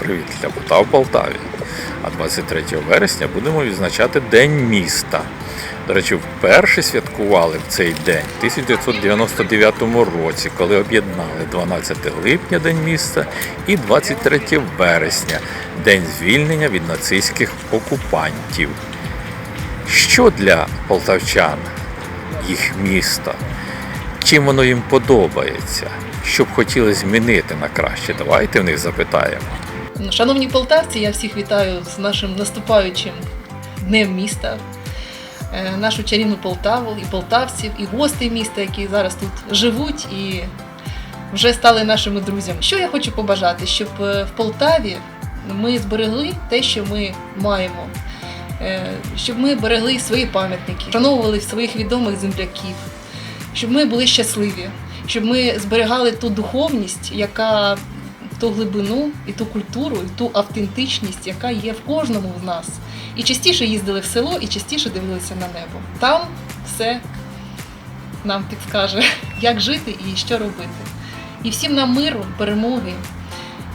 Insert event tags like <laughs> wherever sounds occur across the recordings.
Привіт для Бута в Полтаві. А 23 вересня будемо відзначати День міста. До речі, вперше святкували в цей день в 1999 році, коли об'єднали 12 липня День міста і 23 вересня День звільнення від нацистських окупантів. Що для полтавчан їх місто? Чим воно їм подобається? Що б хотіли змінити на краще? Давайте в них запитаємо. Шановні полтавці, я всіх вітаю з нашим наступаючим днем міста, е, нашу чарівну Полтаву, і полтавців, і гостей міста, які зараз тут живуть і вже стали нашими друзями. Що я хочу побажати, щоб е, в Полтаві ми зберегли те, що ми маємо. Е, Щоб ми берегли свої пам'ятники, вшановували своїх відомих земляків, щоб ми були щасливі, щоб ми зберігали ту духовність, яка ту глибину і ту культуру, і ту автентичність, яка є в кожному з нас. І частіше їздили в село, і частіше дивилися на небо. Там все нам підскаже, <laughs> як жити і що робити. І всім нам миру, перемоги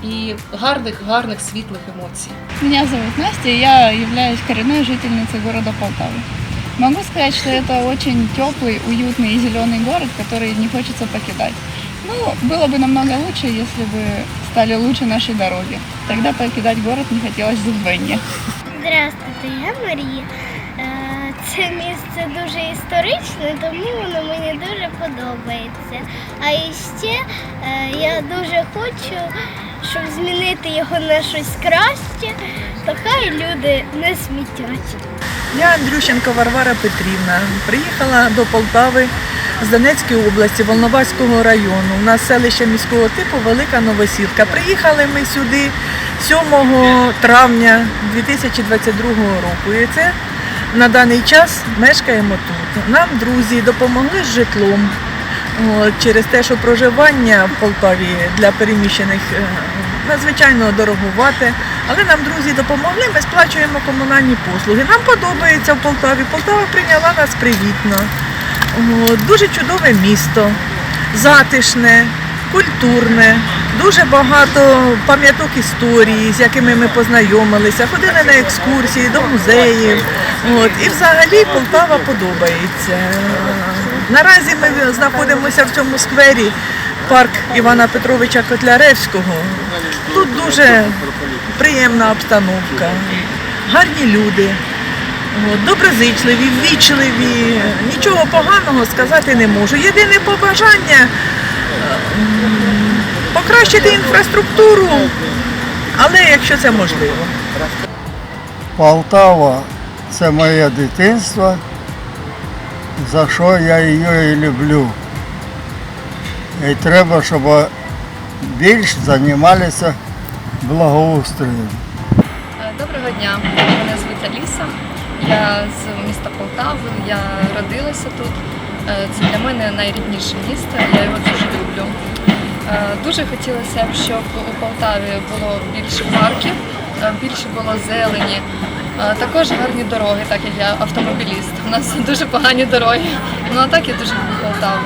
і гарних, гарних світлих емоцій. Меня зовут Настя, и я являюсь коренной жительницей города Полтавы. Могу сказать, что это очень теплый, уютный и зеленый город, который не хочется покидать. Ну, было бы намного лучше, если бы стали лучше наши дороги. Тогда покидать город не хотелось вдвойне. Здравствуйте, я Марія. Е, Це місце дуже історичне, тому воно мені дуже подобається. А іще е, я дуже хочу, щоб змінити його на щось краще, то хай люди не смітять. Я Андрющенко Варвара Петрівна. Приїхала до Полтави з Донецької області, Волноваського району. У нас селище міського типу Велика Новосілка. Приїхали ми сюди 7 травня 2022 року. І це на даний час мешкаємо тут. Нам друзі допомогли з житлом. Через те, що проживання в Полтаві для переміщених е, надзвичайно дороговате. Але нам друзі допомогли, ми сплачуємо комунальні послуги. Нам подобається в Полтаві. Полтава прийняла нас привітно. Дуже чудове місто, затишне, культурне, дуже багато пам'яток історії, з якими ми познайомилися, ходили на екскурсії до музеїв. От, і взагалі Полтава подобається. Наразі ми знаходимося в цьому сквері парк Івана Петровича Котляревського. Тут дуже приємна обстановка, гарні люди, доброзичливі, ввічливі. Нічого поганого сказати не можу. Єдине побажання покращити інфраструктуру, але якщо це можливо. Полтава це моє дитинство, за що я її і люблю. І треба, щоб більш займалися благоустроєм. Е, Доброго дня, мене звуть Аліса. Я з міста Полтави, я родилася тут. Е, Це для мене найрідніше місто, я його дуже люблю. Е, Дуже хотілося б, щоб у Полтаві було більше парків, е, більше було зелені. Також гарні дороги, так як я автомобіліст. У нас <laughs> дуже погані дороги. Ну а так я дуже люблю Полтаву.